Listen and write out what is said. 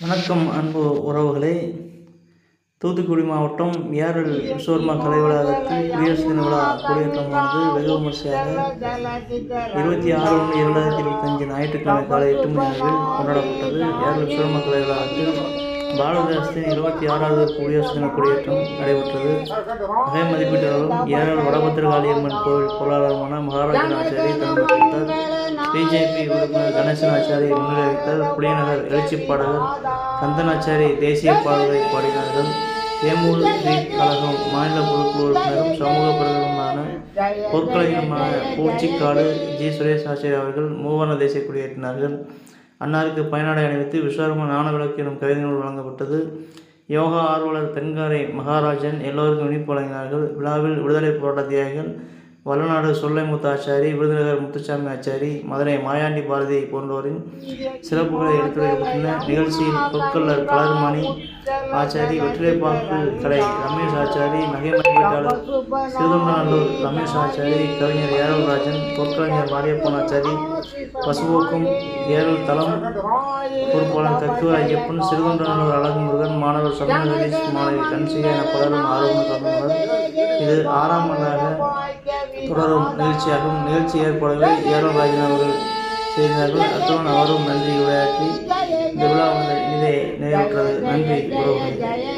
வணக்கம் அன்பு உறவுகளே. தூத்துக்குடி மாவட்டம் ஏரல் விஸ்வர்மா கலை வளாகத்தில் குடியரசு தின விழா கொடியேற்றமானது வெகு விமர்சையாக இருபத்தி ஆறு ஒன்று இரண்டாயிரத்தி இருபத்தஞ்சு ஞாயிற்றுக்கிழமை காலை எட்டு மணி அளவில் கொண்டாடப்பட்டது. ஏரல் விஸ்வர்மா கலை வளாகத்தில் பாரதேசத்தின் இருபத்தி ஆறாவது குடியரசு தின கொடியேற்றம் நடைபெற்றது. வகை மதிப்பீட்டாளரும் ஏரல் வடபத்திரகாளியம்மன் கோவில் பொருளாளருமான மகாராஜன் ஆச்சாரி தலைமை பிஜேபி உறுப்பினர் கணேசனாச்சாரி ஆச்சாரி புளியநகர் எழுச்சி பாடகர் கந்தனாச்சாரி தேசிய பாடலை பாடினார்கள். தேமூர் ஸ்ரீ கழகம் மாநில பொறுப்பு உறுப்பினரும் சமூக பிரதமருமான பொற்கலைஞருமான பூச்சிக்காடு ஜி. சுரேஷ் ஆச்சாரி அவர்கள் மூவர்ண தேசிய கொடியேற்றினார்கள். அன்னாருக்கு பயனாடை அணிவித்து விஸ்வரம ஞான விளக்கு எனும் கவிதை நூல் வழங்கப்பட்டது. யோகா ஆர்வலர் தென்காரை மகாராஜன் எல்லோருக்கும் இனிப்பு வழங்கினார்கள். விழாவில் விடுதலை போராட்ட தியாகிகள் வல்லநாடு சொல்லை ஆச்சாரி விருதுநகர் முத்துசாமி ஆச்சாரி மதுரை மாயாண்டி பாரதி போன்றோரின் சிறப்புகளை எடுத்துரைக்கப்பட்டுள்ள நிகழ்ச்சியில் பொற்கல்லர் கலர்மணி ஆச்சாரி வெற்றிலைப்பாக்கு கடை ரமேஷ் ஆச்சாரி நகை மதிப்பீட்டாளர் சிறுதொண்டநல்லூர் ரமேஷ் ஆச்சாரி கவிஞர் ஏரல்ராஜன் பொற்கலைஞர் மாரியப்பன் ஆச்சாரி பசுவோக்கும் ஏரல் தளம் பொறுப்பாளர் தத்துவ ஐயப்பன் சிறுதொண்டநல்லூர் அழகு முருகன் மாணவர் சமூக மாணவி கன்சிகா என பலரும் ஆர்வம் கலந்துள்ளனர் இது ஆறாம் ஆண்டாக தொடரும் நிகழ்ச்சியாகும். நிகழ்ச்சி ஏற்பாடுகளை ஏரல்ராஜன் அவர்கள் செய்தார்கள். அத்துடன் அவரும் நன்றி உரையாற்றி இந்த விழா வந்து இனிதே நிறைவேற்றது. நன்றி உறவுகள்.